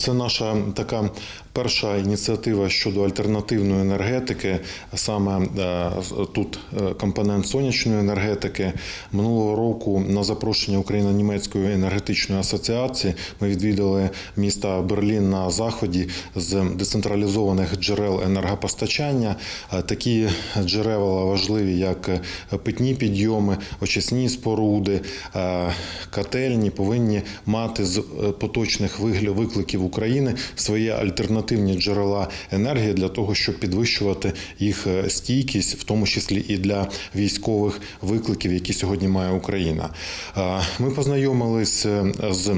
Це наша така перша ініціатива щодо альтернативної енергетики. Саме е, тут е, компонент сонячної енергетики. Минулого року на запрошення Україно-німецької енергетичної асоціації ми відвідали міста Берлін на заході з децентралізованих джерел енергопостачання. Е, Такі джерела важливі, як питні підйоми, очисні споруди, котельні повинні мати з поточних викликів України свої альтернативні джерела енергії для того, щоб підвищувати їх е, стійкість, в тому числі і для військових викликів, які сьогодні має Україна. Ми познайомились е, з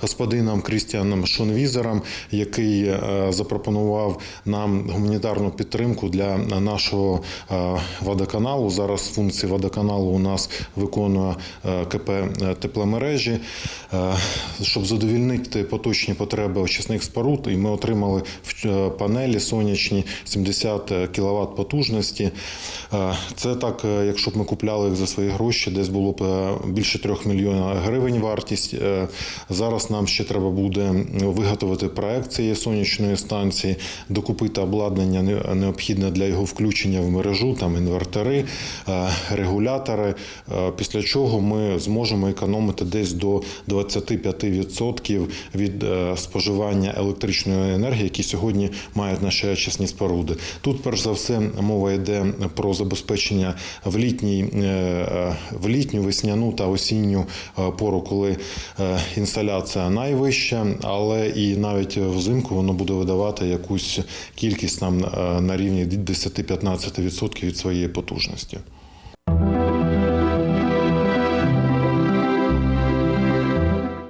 господином Крістіаном Шонвізером, який е, запропонував нам гуманітарну підтримку для нашого е, водоканалу. Зараз функції водоканалу у нас виконує е, КП тепломережі, Е, щоб задовільнити поточні потреби очисних споруд. І ми отримали в- е, панелі сонячні 70 кВт потужності. Е, Це так, е, якщо б ми купляли їх за свої гроші, десь було б е, більше 3 мільйонів гривень вартість. Зараз нам ще треба буде виготовити проект цієї сонячної станції, докупити обладнання необхідне для його включення в мережу, там інвертори, е, регулятори. е, Після чого ми зможемо економити десь до 25% від е, споживання електричної енергії, які сьогодні мають наші очисні споруди. Тут, перш за все, мова йде про забезпечення в літній в літню, весняну та осінню пору, коли е, інсталяція найвища, але і навіть взимку воно буде видавати якусь кількість нам е, на рівні 10-15% від своєї потужності.